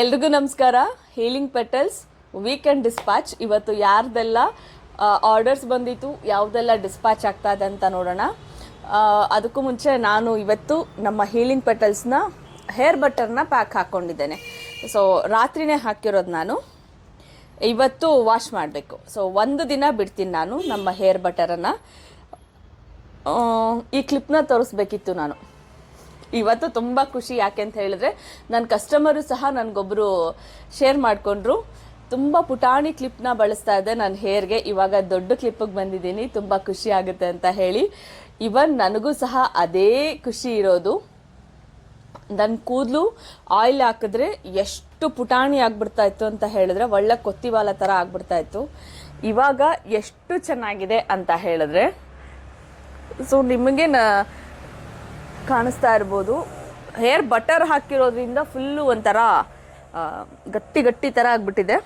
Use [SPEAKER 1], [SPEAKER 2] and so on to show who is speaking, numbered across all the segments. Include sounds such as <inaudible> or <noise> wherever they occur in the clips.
[SPEAKER 1] ಎಲ್ರಿಗೂ ನಮಸ್ಕಾರ. Healing petals weekend dispatch ಇವತ್ತು ಯಾರ್ದೆಲ್ಲ ಆರ್ಡರ್ಸ್ ಬಂದಿತ್ತು, ಯಾವುದೆಲ್ಲ ಡಿಸ್ಪ್ಯಾಚ್ ಆಗ್ತಾ ಇದೆ ಅಂತ ನೋಡೋಣ. ಅದಕ್ಕೂ ಮುಂಚೆ ನಾನು ಇವತ್ತು ನಮ್ಮ ಹೀಲಿಂಗ್ ಪೆಟಲ್ಸ್ನ ಹೇರ್ ಬಟರ್ನ ಪ್ಯಾಕ್ ಹಾಕ್ಕೊಂಡಿದ್ದೇನೆ ಸೊ ರಾತ್ರಿನೇ ಹಾಕಿರೋದು ನಾನು. ಇವತ್ತು ವಾಶ್ ಮಾಡಬೇಕು. ಸೊ ಒಂದು ದಿನ ಬಿಡ್ತೀನಿ ನಾನು ನಮ್ಮ ಹೇರ್ ಬಟರನ್ನು ಈ ಕ್ಲಿಪ್ನ ತೋರಿಸ್ಬೇಕಿತ್ತು ನಾನು. ಇವತ್ತು ತುಂಬ ಖುಷಿ. ಯಾಕೆ ಅಂತ ಹೇಳಿದ್ರೆ ನನ್ನ ಕಸ್ಟಮರು ಸಹ ನನಗೊಬ್ಬರು ಶೇರ್ ಮಾಡಿಕೊಂಡ್ರು. ತುಂಬ ಪುಟಾಣಿ ಕ್ಲಿಪ್ನ ಬಳಸ್ತಾ ಇದ್ದೆ ನನ್ನ ಹೇರ್ಗೆ ಇವಾಗ ದೊಡ್ಡ ಕ್ಲಿಪ್ಪಿಗೆ ಬಂದಿದ್ದೀನಿ. ತುಂಬ ಖುಷಿ ಆಗುತ್ತೆ ಅಂತ ಹೇಳಿ. ಇವನ್ ನನಗೂ ಸಹ ಅದೇ ಖುಷಿ ಇರೋದು. ನನ್ನ ಕೂದಲು ಆಯಿಲ್ ಹಾಕಿದ್ರೆ ಎಷ್ಟು ಪುಟಾಣಿ ಆಗ್ಬಿಡ್ತಾ ಇತ್ತು ಅಂತ ಹೇಳಿದ್ರೆ, ಒಳ್ಳೆ ಕೊತ್ತಿವಾಲ ಥರ ಆಗ್ಬಿಡ್ತಾ ಇತ್ತು. ಇವಾಗ ಎಷ್ಟು ಚೆನ್ನಾಗಿದೆ ಅಂತ ಹೇಳಿದ್ರೆ ಸೊ ನಿಮಗೆ ನ ಕಾಣಿಸ್ತಾ ಇರ್ಬೋದು. ಹೇರ್ ಬಟರ್ ಹಾಕಿರೋದ್ರಿಂದ ಫುಲ್ಲು ಒಂಥರ ಗಟ್ಟಿ ಗಟ್ಟಿ ಥರ ಆಗಿಬಿಟ್ಟಿದೆ.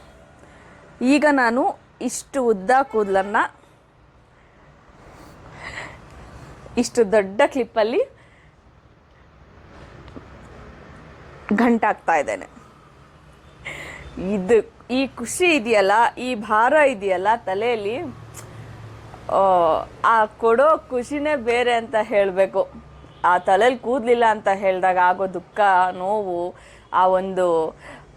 [SPEAKER 1] ಈಗ ನಾನು ಇಷ್ಟು ಉದ್ದ ಕೂದಲನ್ನು ಇಷ್ಟು ದೊಡ್ಡ ಕ್ಲಿಪ್ಪಲ್ಲಿ ಗಂಟಾಗ್ತಾ ಇದ್ದೇನೆ. ಇದು ಈ ಖುಷಿ ಇದೆಯಲ್ಲ ಈ ಭಾರ ಇದೆಯಲ್ಲ ತಲೆಯಲ್ಲಿ ಆ, ಕೊಡೋ ಖುಷಿನೇ ಬೇರೆ ಅಂತ ಹೇಳಬೇಕು. ಆ ತಲೆಯಲ್ಲಿ ಕೂದಲಿಲ್ಲ ಅಂತ ಹೇಳಿದಾಗ ಆಗೋ ದುಃಖ, ನೋವು, ಆ ಒಂದು,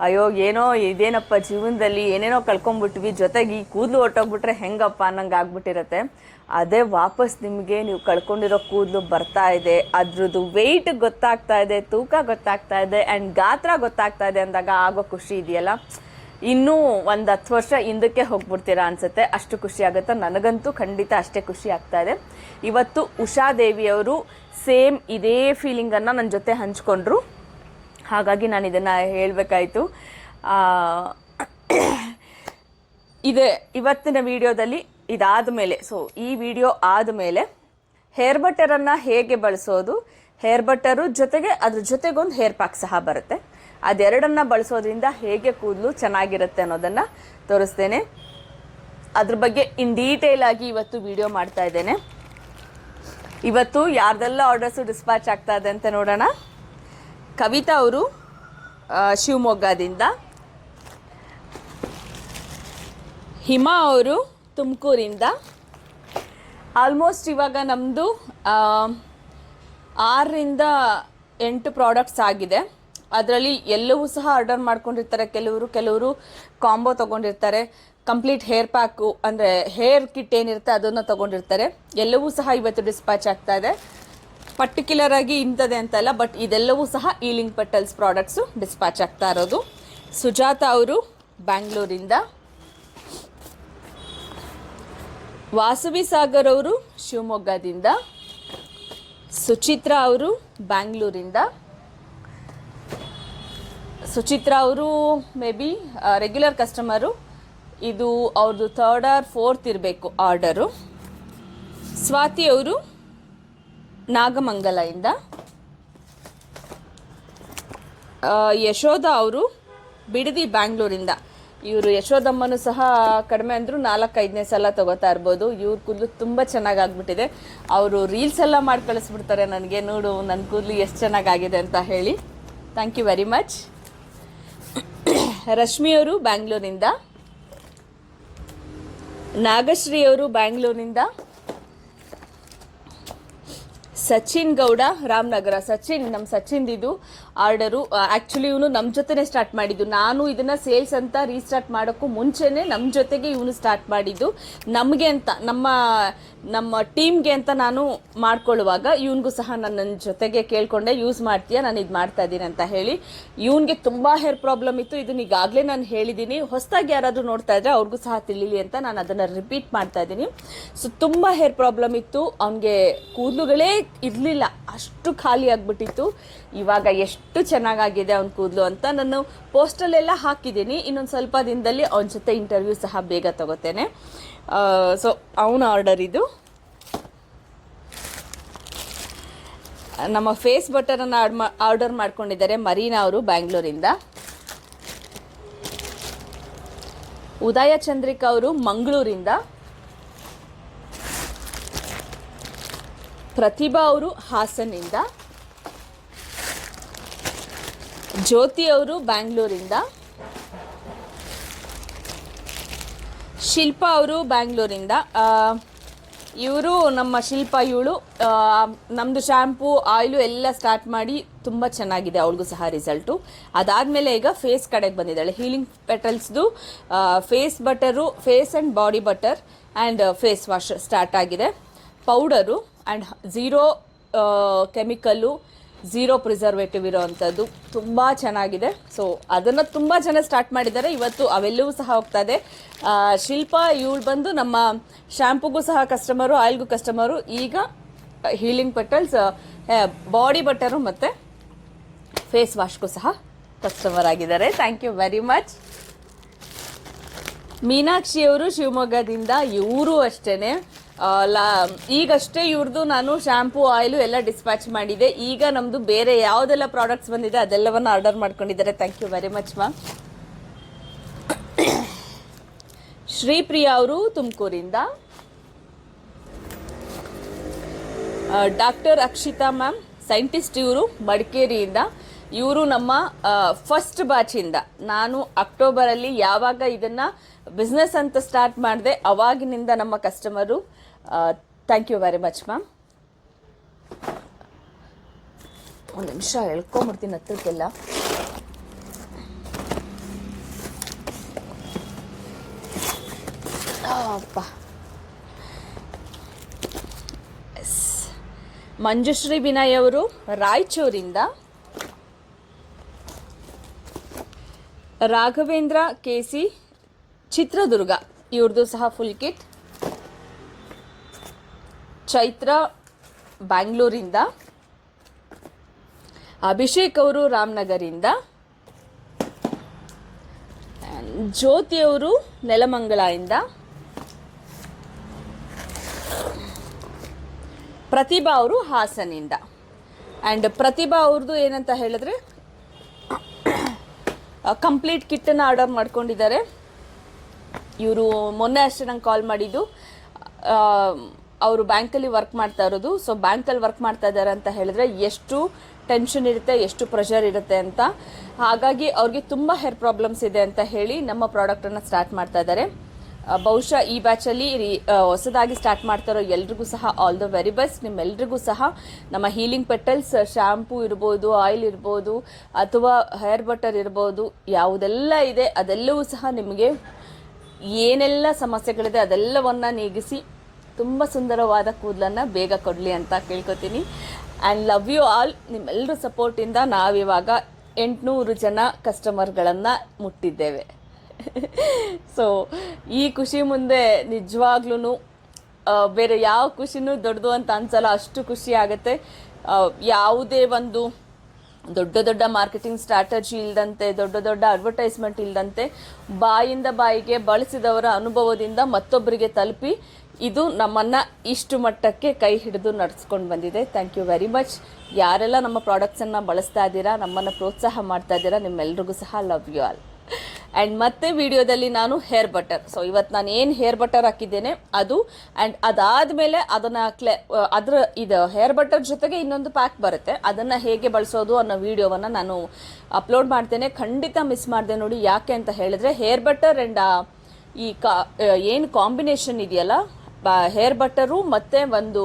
[SPEAKER 1] ಅಯ್ಯೋ, ಏನೋ ಇದೇನಪ್ಪ ಜೀವನದಲ್ಲಿ ಏನೇನೋ ಕಳ್ಕೊಂಡ್ಬಿಟ್ವಿ ಜೊತೆಗೆ ಈ ಕೂದಲು ಹೊಟ್ಟೋಗ್ಬಿಟ್ರೆ ಹೆಂಗಪ್ಪ ಅನ್ನಂಗೆ ಆಗ್ಬಿಟ್ಟಿರತ್ತೆ. ಅದೇ ವಾಪಸ್ ನಿಮಗೆ ನೀವು ಕಳ್ಕೊಂಡಿರೋ ಕೂದಲು ಬರ್ತಾ ಇದೆ, ಅದ್ರದ್ದು ವೆಯ್ಟ್ ಗೊತ್ತಾಗ್ತಾ ಇದೆ, ತೂಕ ಗೊತ್ತಾಗ್ತಾ ಇದೆ ಆ್ಯಂಡ್ ಗಾತ್ರ ಗೊತ್ತಾಗ್ತಾ ಇದೆ ಅಂದಾಗ ಆಗೋ ಖುಷಿ ಇದೆಯಲ್ಲ? ಇನ್ನೂ ಒಂದು ಹತ್ತು ವರ್ಷ ಹಿಂದಕ್ಕೆ ಹೋಗ್ಬಿಡ್ತೀರಾ ಅನ್ಸುತ್ತೆ. ಅಷ್ಟು ಖುಷಿ ಆಗುತ್ತೆ? ನನಗಂತೂ ಖಂಡಿತ ಅಷ್ಟೇ ಖುಷಿ ಆಗ್ತಾ ಇದೆ. ಇವತ್ತು ಉಷಾದೇವಿಯವರು ಸೇಮ್ ಇದೇ ಫೀಲಿಂಗನ್ನು ನನ್ನ ಜೊತೆ ಹಂಚ್ಕೊಂಡ್ರು. ಹಾಗಾಗಿ ನಾನು ಇದನ್ನು ಹೇಳಬೇಕಾಯಿತು. ಇದೆ, ಇವತ್ತಿನ ವಿಡಿಯೋದಲ್ಲಿ ಇದಾದ ಮೇಲೆ ಸೊ ಈ ವಿಡಿಯೋ ಆದಮೇಲೆ ಹೇರ್ ಬಟರನ್ನು ಹೇಗೆ ಬಳಸೋದು? ಹೇರ್ ಬಟರು ಜೊತೆಗೆ ಅದ್ರ ಜೊತೆಗೊಂದು ಹೇರ್ ಪ್ಯಾಕ್ ಸಹ ಬರುತ್ತೆ. ಅದೆರಡನ್ನ ಬಳಸೋದ್ರಿಂದ ಹೇಗೆ ಕೂದಲು ಚೆನ್ನಾಗಿರುತ್ತೆ ಅನ್ನೋದನ್ನು ತೋರಿಸ್ತೇನೆ. ಅದ್ರ ಬಗ್ಗೆ ಇನ್ ಡೀಟೇಲ್ ಆಗಿ ಇವತ್ತು ವಿಡಿಯೋ ಮಾಡ್ತಾ ಇದ್ದೇನೆ. ಇವತ್ತು ಯಾರ್ದೆಲ್ಲ ಆರ್ಡರ್ಸು ಡಿಸ್ಪ್ಯಾಚ್ ಆಗ್ತಾ ಇದೆ ಅಂತ ನೋಡೋಣ. ಕವಿತಾ ಅವರು ಶಿವಮೊಗ್ಗದಿಂದ. ಹಿಮಾ ಅವರು, ತುಮಕೂರಿಂದ. ಆಲ್ಮೋಸ್ಟ್ ಇವಾಗ ನಮ್ಮದು ಆರರಿಂದ ಎಂಟು ಪ್ರಾಡಕ್ಟ್ಸ್ ಆಗಿದೆ. ಅದರಲ್ಲಿ ಎಲ್ಲವೂ ಸಹ ಆರ್ಡರ್ ಮಾಡ್ಕೊಂಡಿರ್ತಾರೆ. ಕೆಲವರು ಕೆಲವರು ಕಾಂಬೋ ತೊಗೊಂಡಿರ್ತಾರೆ. ಕಂಪ್ಲೀಟ್ ಹೇರ್ ಪ್ಯಾಕು ಅಂದರೆ ಹೇರ್ ಕಿಟ್ ಏನಿರುತ್ತೆ ಅದನ್ನು ತೊಗೊಂಡಿರ್ತಾರೆ. ಎಲ್ಲವೂ ಸಹ ಇವತ್ತು ಡಿಸ್ಪ್ಯಾಚ್ ಆಗ್ತಾ ಇದೆ. ಪರ್ಟಿಕ್ಯುಲರ್ ಆಗಿ ಇಂಥದ್ದೇ ಅಂತಲ್ಲ ಬಟ್ ಇದೆಲ್ಲವೂ ಸಹ ಈಲಿಂಗ್ ಪೆಟಲ್ಸ್ ಪ್ರಾಡಕ್ಟ್ಸು ಡಿಸ್ಪ್ಯಾಚ್ ಆಗ್ತಾ ಇರೋದು. ಸುಜಾತ ಅವರು ಬ್ಯಾಂಗ್ಳೂರಿಂದ ವಾಸವಿ ಸಾಗರ್ ಅವರು ಶಿವಮೊಗ್ಗದಿಂದ. ಸುಚಿತ್ರಾ ಅವರು ಬ್ಯಾಂಗ್ಳೂರಿಂದ ಸುಚಿತ್ರಾ ಅವರು ಮೇ ಬಿ ರೆಗ್ಯುಲರ್ ಕಸ್ಟಮರು ಇದು ಅವ್ರದ್ದು ಥರ್ಡ್ ಆರ್ ಫೋರ್ತ್ ಇರಬೇಕು ಆರ್ಡರು ಸ್ವಾತಿ ಅವರು ನಾಗಮಂಗಲದಿಂದ ಆ, ಯಶೋಧ ಅವರು ಬಿಡದಿ ಬ್ಯಾಂಗ್ಳೂರಿಂದ ಇವರು ಯಶೋಧಮ್ಮನು ಸಹ ಕಡಿಮೆ ಅಂದರೂ ನಾಲ್ಕೈದನೇ ಸಲ ತೊಗೋತಾ ಇರ್ಬೋದು. ಇವ್ರ ಕೂದಲು ತುಂಬ ಚೆನ್ನಾಗಿ ಆಗ್ಬಿಟ್ಟಿದೆ ಅವರು ರೀಲ್ಸ್ ಎಲ್ಲ ಮಾಡಿ ಕಳಿಸ್ಬಿಡ್ತಾರೆ ನನಗೆ ನೋಡು ನನ್ನ ಕೂದಲು ಎಷ್ಟು ಚೆನ್ನಾಗಾಗಿದೆ ಅಂತ ಹೇಳಿ. Thank you very much Rashmi ಅವರು ಬ್ಯಾಂಗ್ಳೂರಿಂದ ನಾಗಶ್ರೀ ಅವರು ಬ್ಯಾಂಗ್ಳೂರಿಂದ ಸಚಿನ್ ಗೌಡ ರಾಮನಗರ. ಸಚಿನ್ ನಮ್ಮ ಸಚಿನ್ದಿದು ಆರ್ಡರು. ಆ್ಯಕ್ಚುಲಿ ಇವನು ನಮ್ಮ ಜೊತೆನೇ ಸ್ಟಾರ್ಟ್ ಮಾಡಿದ್ದು. ನಾನು ಇದನ್ನು ಸೇಲ್ಸ್ ಅಂತ ರೀಸ್ಟಾರ್ಟ್ ಮಾಡೋಕ್ಕೂ ಮುಂಚೆನೇ ನಮ್ಮ ಜೊತೆಗೆ ಇವನು ಸ್ಟಾರ್ಟ್ ಮಾಡಿದ್ದು. ನಮಗೆ ಅಂತ, ನಮ್ಮ ನಮ್ಮ ಟೀಮ್ಗೆ ಅಂತ ನಾನು ಮಾಡ್ಕೊಳ್ಳುವಾಗ ಇವನಿಗೂ ಸಹ ನನ್ನ ಜೊತೆಗೆ ಕೇಳಿಕೊಂಡೆ, ಯೂಸ್ ಮಾಡ್ತೀಯಾ? ನಾನು ಇದು ಮಾಡ್ತಾ ಇದ್ದೀನಿ ಅಂತ ಹೇಳಿ. ಇವನಿಗೆ ತುಂಬ ಹೇರ್ ಪ್ರಾಬ್ಲಮ್ ಇತ್ತು. ಇದನ್ನ ಈಗಾಗಲೇ ನಾನು ಹೇಳಿದ್ದೀನಿ. ಹೊಸದಾಗಿ ಯಾರಾದರೂ ನೋಡ್ತಾ ಇದ್ರೆ ಅವ್ರಿಗೂ ಸಹ ತಿಳಿಲಿ ಅಂತ ನಾನು ಅದನ್ನು ರಿಪೀಟ್ ಮಾಡ್ತಾ ಇದ್ದೀನಿ. ಸೊ ತುಂಬ ಹೇರ್ ಪ್ರಾಬ್ಲಮ್ ಇತ್ತು. ಅವನಿಗೆ ಕೂದಲುಗಳೇ ಇರಲಿಲ್ಲ. ಅಷ್ಟು ಖಾಲಿ ಆಗಿಬಿಟ್ಟಿತ್ತು. ಇವಾಗ ಎಷ್ಟು ಚೆನ್ನಾಗಾಗಿದೆ ಅವ್ನ ಕೂದಲು ಅಂತ ನಾನು ಪೋಸ್ಟಲ್ಲೆಲ್ಲ ಹಾಕಿದ್ದೀನಿ. ಇನ್ನೊಂದು ಸ್ವಲ್ಪ ದಿನದಲ್ಲಿ ಅವನ ಜೊತೆ ಇಂಟರ್ವ್ಯೂ ಸಹ ಬೇಗ ತಗೋತೇನೆ. ಸೊ ಅವನ ಆರ್ಡರ್ ಇದು. ನಮ್ಮ ಫೇಸ್ ಬಟರನ್ನು ಆರ್ಡರ್ ಮಾಡ್ಕೊಂಡಿದ್ದಾರೆ ಮರೀನಾ ಅವರು ಬ್ಯಾಂಗ್ಳೂರಿಂದ. ಉದಯ ಚಂದ್ರಿಕಾ ಅವರು ಮಂಗಳೂರಿಂದ. ಪ್ರತಿಭಾ ಅವರು ಹಾಸನಿಂದ ಜ್ಯೋತಿ ಅವರು ಬ್ಯಾಂಗ್ಳೂರಿಂದ. ಶಿಲ್ಪಾ ಅವರು ಬ್ಯಾಂಗ್ಳೂರಿಂದ. ಇವರು ನಮ್ಮ ಶಿಲ್ಪ, ಇವಳು ನಮ್ಮದು ಶ್ಯಾಂಪು ಆಯಿಲು ಎಲ್ಲ ಸ್ಟಾರ್ಟ್ ಮಾಡಿ ತುಂಬ ಚೆನ್ನಾಗಿದೆ ಅವಳಿಗೂ ಸಹ ರಿಸಲ್ಟು ಅದಾದಮೇಲೆ ಈಗ ಫೇಸ್ ಕಡೆಗೆ ಬಂದಿದ್ದಾಳೆ. Healing ಪೆಟಲ್ಸ್ದು face butter face and body butter and face wash start ಆಗಿದೆ. Powder and zero chemical zero preservative ಇರೋವಂಥದ್ದು ತುಂಬ ಚೆನ್ನಾಗಿದೆ. ಸೊ ಅದನ್ನು ತುಂಬ ಜನ ಸ್ಟಾರ್ಟ್ ಮಾಡಿದ್ದಾರೆ. ಇವತ್ತು ಅವೆಲ್ಲವೂ ಸಹ ಹೋಗ್ತಾ ಇದೆ. ಶಿಲ್ಪಾ ಇವಳು ಬಂದು ನಮ್ಮ ಶ್ಯಾಂಪುಗೂ ಸಹ ಕಸ್ಟಮರು ಆಯಿಲ್ಗೂ ಕಸ್ಟಮರು ಈಗ ಹೀಲಿಂಗ್ ಪೆಟಲ್ಸ್ ಬಾಡಿ ಬಟರು ಮತ್ತು ಫೇಸ್ ವಾಶ್ಗೂ ಸಹ ಕಸ್ಟಮರ್ ಆಗಿದ್ದಾರೆ. ಥ್ಯಾಂಕ್ ಯು ವೆರಿ ಮಚ್ ಮೀನಾಕ್ಷಿಯವರು ಶಿವಮೊಗ್ಗದಿಂದ ಇವರು ಅಷ್ಟೇನೆ. ಆ, ಲಾ, ಈಗಷ್ಟೇ ಇವ್ರದ್ದು ನಾನು ಶಾಂಪೂ ಆಯಿಲು ಎಲ್ಲ ಡಿಸ್ಪ್ಯಾಚ್ ಮಾಡಿದೆ. ಈಗ ನಮ್ಮದು ಬೇರೆ ಯಾವುದೆಲ್ಲ ಪ್ರಾಡಕ್ಟ್ಸ್ ಬಂದಿದೆ ಅದೆಲ್ಲವನ್ನು ಆರ್ಡರ್ ಮಾಡ್ಕೊಂಡಿದ್ದಾರೆ. Thank you very much ma'am Shripriya ಅವರು ತುಮಕೂರಿಂದ. ಡಾಕ್ಟರ್ ಅಕ್ಷಿತಾ ಮ್ಯಾಮ್ ಸೈಂಟಿಸ್ಟ್ ಇವರು ಮಡಿಕೇರಿಯಿಂದ. ಇವರು ನಮ್ಮ ಫಸ್ಟ್ ಬ್ಯಾಚಿಂದ ನಾನು ಅಕ್ಟೋಬರಲ್ಲಿ ಯಾವಾಗ ಇದನ್ನು ಬಿಸ್ನೆಸ್ ಅಂತ ಸ್ಟಾರ್ಟ್ ಮಾಡಿದೆ ಅವಾಗಿನಿಂದ ನಮ್ಮ customer thank you very much ma'am ಒಂದು ನಿಮಿಷ ಎಳ್ಕೊಂಬಿಡ್ತೀನಿ ಹತ್ತಿರಕ್ಕೆಲ್ಲ ಅಪ್ಪ. ಮಂಜುಶ್ರೀ ವಿನಯ್ ಅವರು, ರಾಯಚೂರಿಂದ. ರಾಘವೇಂದ್ರ ಕೆಸಿ ಚಿತ್ರದುರ್ಗ ಇವ್ರದ್ದು ಸಹ ಫುಲ್ ಕಿಟ್ ಚೈತ್ರ, ಬ್ಯಾಂಗ್ಳೂರಿಂದ. ಅಭಿಷೇಕ್ ಅವರು ರಾಮನಗರಿಂದ. ಜ್ಯೋತಿ ಅವರು ನೆಲಮಂಗಲದಿಂದ. ಪ್ರತಿಭಾ ಅವರು ಹಾಸನಿಂದ. ಆ್ಯಂಡ್ ಪ್ರತಿಭಾ ಅವ್ರದ್ದು ಏನಂತ ಹೇಳಿದ್ರೆ ಕಂಪ್ಲೀಟ್ ಕಿಟ್ಟನ್ನು ಆರ್ಡರ್ ಮಾಡ್ಕೊಂಡಿದ್ದಾರೆ. ಇವರು ಮೊನ್ನೆ ಅಷ್ಟೇ ನಂಗೆ ಕಾಲ್ ಮಾಡಿದ್ದು. ಅವರು ಬ್ಯಾಂಕಲ್ಲಿ ವರ್ಕ್ ಮಾಡ್ತಾ ಇರೋದು. ಸೊ ಬ್ಯಾಂಕಲ್ಲಿ ವರ್ಕ್ ಮಾಡ್ತಾ ಇದ್ದಾರೆ ಅಂತ ಹೇಳಿದ್ರೆ ಎಷ್ಟು ಟೆನ್ಷನ್ ಇರುತ್ತೆ, ಎಷ್ಟು ಪ್ರೆಷರ್ ಇರುತ್ತೆ ಅಂತ. ಹಾಗಾಗಿ ಅವ್ರಿಗೆ ತುಂಬ ಹೇರ್ ಪ್ರಾಬ್ಲಮ್ಸ್ ಇದೆ ಅಂತ ಹೇಳಿ ನಮ್ಮ ಪ್ರಾಡಕ್ಟನ್ನು ಸ್ಟಾರ್ಟ್ ಮಾಡ್ತಾ ಇದ್ದಾರೆ. ಬಹುಶಃ ಈ ಬ್ಯಾಚಲ್ಲಿ ರೀ- ಹೊಸದಾಗಿ ಸ್ಟಾರ್ಟ್ ಮಾಡ್ತಾ ಇರೋ ಎಲ್ರಿಗೂ ಸಹ ಆಲ್ ದ ವೆರಿ ಬೆಸ್ಟ್ ನಿಮ್ಮೆಲ್ರಿಗೂ ಸಹ ನಮ್ಮ ಹೀಲಿಂಗ್ ಪೆಟಲ್ಸ್ ಶಾಂಪೂ ಇರ್ಬೋದು ಆಯಿಲ್ ಇರ್ಬೋದು, ಅಥವಾ ಹೇರ್ ಬಟರ್ ಇರ್ಬೋದು, ಯಾವುದೆಲ್ಲ ಇದೆ ಅದೆಲ್ಲವೂ ಸಹ ನಿಮಗೆ ಏನೆಲ್ಲ ಸಮಸ್ಯೆಗಳಿದೆ ಅದೆಲ್ಲವನ್ನ ನೀಗಿಸಿ ತುಂಬ ಸುಂದರವಾದ ಕೂದಲನ್ನು ಬೇಗ ಕೊಡಲಿ ಅಂತ ಕೇಳ್ಕೊತೀನಿ. ಆ್ಯಂಡ್ ಲವ್ ಯು ಆಲ್ ನಿಮ್ಮೆಲ್ಲರ ಸಪೋರ್ಟಿಂದ ನಾವಿವಾಗ ಎಂಟುನೂರು ಜನ ಕಸ್ಟಮರ್ಗಳನ್ನು ಮುಟ್ಟಿದ್ದೇವೆ. <laughs> ಸೊ ಈ ಖುಷಿ ಮುಂದೆ ನಿಜವಾಗ್ಲೂ ಬೇರೆ ಯಾವ ಖುಷಿನೂ ದೊಡ್ಡದು ಅಂತ ಅನ್ಸಲ್ಲ, ಅಷ್ಟು ಖುಷಿ ಆಗುತ್ತೆ. ಯಾವುದೇ ಒಂದು ದೊಡ್ಡ ದೊಡ್ಡ ಮಾರ್ಕೆಟಿಂಗ್ ಸ್ಟ್ರಾಟಜಿ ಇಲ್ಲದಂತೆ ದೊಡ್ಡ ದೊಡ್ಡ ಅಡ್ವರ್ಟೈಸ್ಮೆಂಟ್ ಇಲ್ಲದಂತೆ ಬಾಯಿಂದ ಬಾಯಿಗೆ ಬಳಸಿದವರ ಅನುಭವದಿಂದ ಮತ್ತೊಬ್ಬರಿಗೆ ತಲುಪಿ ಇದು ನಮ್ಮನ್ನ ಇಷ್ಟು ಮಟ್ಟಕ್ಕೆ ಕೈ ಹಿಡಿದು ನಡೆಸ್ಕೊಂಡು ಬಂದಿದೆ. ಥ್ಯಾಂಕ್ ಯು ವೆರಿ ಮಚ್ ಯಾರೆಲ್ಲ ನಮ್ಮ ಪ್ರಾಡಕ್ಟ್ಸನ್ನು ಬಳಸ್ತಾ ಇದ್ದೀರಾ, ನಮ್ಮನ್ನು ಪ್ರೋತ್ಸಾಹ ಮಾಡ್ತಾ ಇದ್ದೀರಾ, ನಿಮ್ಮೆಲ್ರಿಗೂ ಸಹ ಲವ್ ಯು ಆಲ್ ಆ್ಯಂಡ್ ಮತ್ತೆ ವಿಡಿಯೋದಲ್ಲಿ ನಾನು ಹೇರ್ ಬಟರ್ ಸೊ ಇವತ್ತು ನಾನು ಏನು ಹೇರ್ ಬಟರ್ ಹಾಕಿದ್ದೇನೆ, ಅದು ಆ್ಯಂಡ್ ಅದಾದಮೇಲೆ ಅದನ್ನು ಕ್ಲೆ ಅದರ ಇದು ಹೇರ್ ಬಟರ್ ಜೊತೆಗೆ ಇನ್ನೊಂದು ಪ್ಯಾಕ್ ಬರುತ್ತೆ. ಅದನ್ನು ಹೇಗೆ ಬಳಸೋದು ಅನ್ನೋ ವಿಡಿಯೋವನ್ನು ನಾನು ಅಪ್ಲೋಡ್ ಮಾಡ್ತೇನೆ. ಖಂಡಿತ ಮಿಸ್ ಮಾಡಿದೆ ನೋಡಿ ಯಾಕೆ ಅಂತ ಹೇಳಿದ್ರೆ ಹೇರ್ ಬಟರ್ ಆ್ಯಂಡ್ ಈ ಕಾ ಏನು ಕಾಂಬಿನೇಷನ್ ಇದೆಯಲ್ಲ ಹೇರ್ ಬಟರು ಮತ್ತು ಒಂದು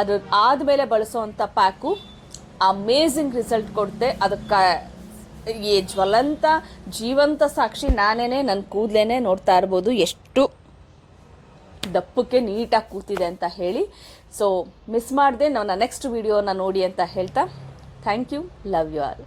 [SPEAKER 1] ಅದು ಆದಮೇಲೆ ಬಳಸೋವಂಥ ಪ್ಯಾಕು ಅಮೇಝಿಂಗ್ ರಿಸಲ್ಟ್ ಕೊಡುತ್ತೆ. ಅದಕ್ಕೆ ಈ ಜ್ವಲಂತ, ಜೀವಂತ ಸಾಕ್ಷಿ ನಾನೇನೆ ನನ್ನ ಕೂದಲೇನೆ ನೋಡ್ತಾ ಇರ್ಬೋದು. ಎಷ್ಟು ದಪ್ಪಕ್ಕೆ ನೀಟಾಗಿ ಕೂತಿದೆ ಅಂತ ಹೇಳಿ. ಸೊ ಮಿಸ್ ಮಾಡಿದೆ ನನ್ನ ನೆಕ್ಸ್ಟ್ ವಿಡಿಯೋನ ನೋಡಿ ಅಂತ ಹೇಳ್ತಾ. Thank you love you all